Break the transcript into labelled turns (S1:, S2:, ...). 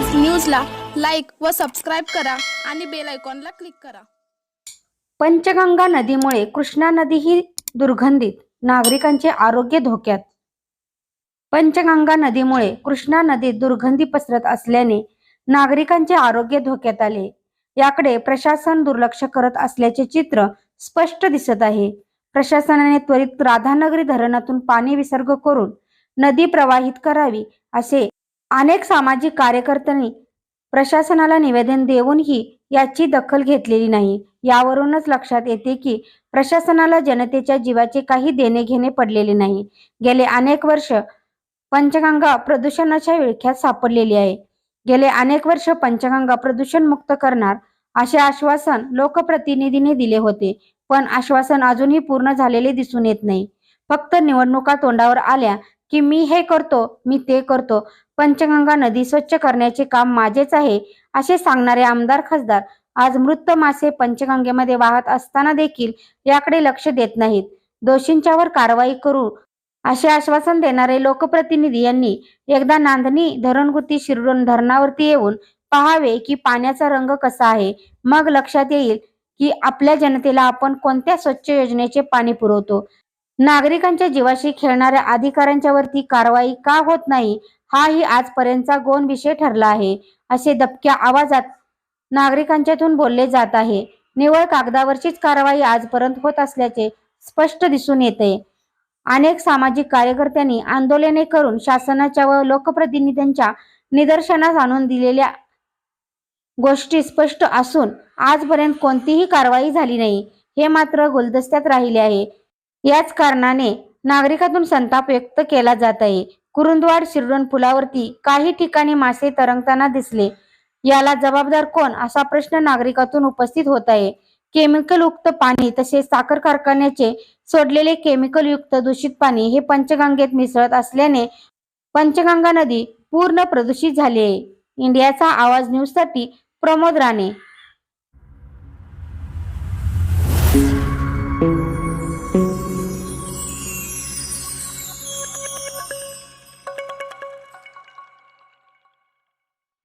S1: Like व subscribe करा आणि बेल आयकॉनला क्लिक करा.
S2: पंचगंगा नदीमुळे कृष्णा नदी ही दुर्गंधीत नागरिकांचे आरोग्य धोक्यात. पंचगंगा नदीमुळे कृष्णा नदीत दुर्गंधी पसरत असल्याने नागरिकांचे आरोग्य धोक्यात आले. याकडे प्रशासन दुर्लक्ष करत असल्याचे चित्र स्पष्ट दिसत आहे. प्रशासनाने त्वरित राधानगरी धरणातून पाणी विसर्ग करून नदी प्रवाहित करावी असे अनेक सामाजिक कार्यकर्त्यांनी प्रशासनाला निवेदन देऊनही याची दखल घेतलेली नाही. यावरूनच लक्षात येते की प्रशासनाला जनतेच्या जीवाचे काही देणे घेणे पडलेले नाही. गेले अनेक वर्ष पंचगंगा प्रदूषणाच्या विळख्यात सापडलेली आहे. गेले अनेक वर्ष पंचगंगा प्रदूषण मुक्त करणार असे आश्वासन लोकप्रतिनिधीने दिले होते. पण आश्वासन अजूनही पूर्ण झालेले दिसून येत नाही. फक्त निवडणुका तोंडावर आल्या की मी हे करतो मी ते करतो. पंचगंगा नदी स्वच्छ करण्याचे काम माझेच आहे असे सांगणारे आमदार खासदार आज मृत मासे पंचगंगेमध्ये वाहत असताना देखील याकडे लक्ष देत नाहीत. दोषींच्यावर कारवाई करू असे आश्वासन देणारे लोकप्रतिनिधी यांनी एकदा नांदणी धरणगुती शिरडून धरणावरती येऊन पहावे की पाण्याचा रंग कसा आहे. मग लक्षात येईल की आपल्या जनतेला आपण कोणत्या स्वच्छ योजनेचे पाणी पुरवतो. नागरिकांच्या जीवाशी खेळणाऱ्या अधिकाऱ्यांच्या वरती कारवाई का होत नाही हाही आजपर्यंतचा गोन विषय ठरला आहे असे दबक्या आवाजात नागरिकांच्यातून बोलले जात आहे. निवळ कागदावरचीच कारवाई आजपर्यंत होत असल्याचे स्पष्ट दिसून येते. अनेक सामाजिक कार्यकर्त्यांनी आंदोलने करून शासनाच्या व लोकप्रतिनिधींच्या निदर्शनास आणून दिलेल्या गोष्टी स्पष्ट असून आजपर्यंत कोणतीही कारवाई झाली नाही. हे मात्र गुलदस्त्यात राहिले आहे. याच कारणाने नागरिकातून संताप व्यक्त केला जात आहे कुरुंदवाड शिरडोन पुलावरती काही ठिकाणी मासे तरंगताना दिसले. याला जबाबदार कोण असा प्रश्न नागरिकातून उपस्थित होत आहे केमिकल युक्त पाणी तसेच साखर कारखान्याचे सोडलेले केमिकल युक्त दूषित पाणी हे पंचगंगेत मिसळत असल्याने पंचगंगा नदी पूर्ण प्रदूषित झाली आहे इंडियाचा आवाज न्यूजसाठी प्रमोद राणे.